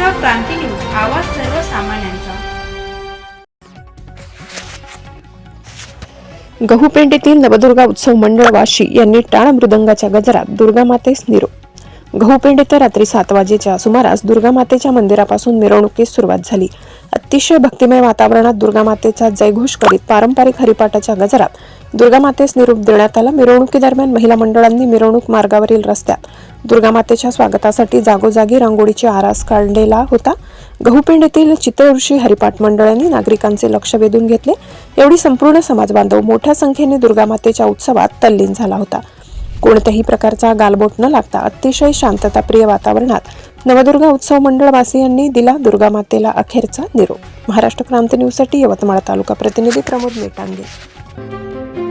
क्रांती news आवाज सर्वसामान्यांचा. गहूपेंडीतील नवदुर्गा उत्सव मंडळ वाशी यांनी टाळ मृदंगाच्या गजरात दुर्गा मातेस निरोप गहूपेंड येथे रात्री सात वाजेच्या सुमारास दुर्गा मातेच्या मंदिरापासून मिरवणुकीस सुरुवात झाली. अतिशय भक्तिमय वातावरणात दुर्गा मातेचा जयघोष करीत पारंपरिक हरिपाठाच्या गजरात दुर्गामातेस निरूप देण्यात आला. मिरवणुकीदरम्यान महिला मंडळांनी मिरवणूक मार्गावरील रस्त्यात दुर्गामातेच्या स्वागतासाठी जागोजागी रांगोळीची आरास काढलेला होता. गहूपेंड येथील चित्रऋषी हरिपाठ मंडळांनी नागरिकांचे लक्ष वेधून घेतले. एवढी संपूर्ण समाज बांधव मोठ्या संख्येने दुर्गामातेच्या उत्सवात तल्लीन झाला होता. कोणत्याही प्रकारचा गालबोट न लागता अतिशय शांतताप्रिय वातावरणात नवदुर्गा उत्सव मंडळवासियांनी दिला दुर्गा मातेला अखेरचा निरोप. महाराष्ट्र क्रांती न्यूजसाठी यवतमाळ तालुका प्रतिनिधी प्रमोद मेटांगे.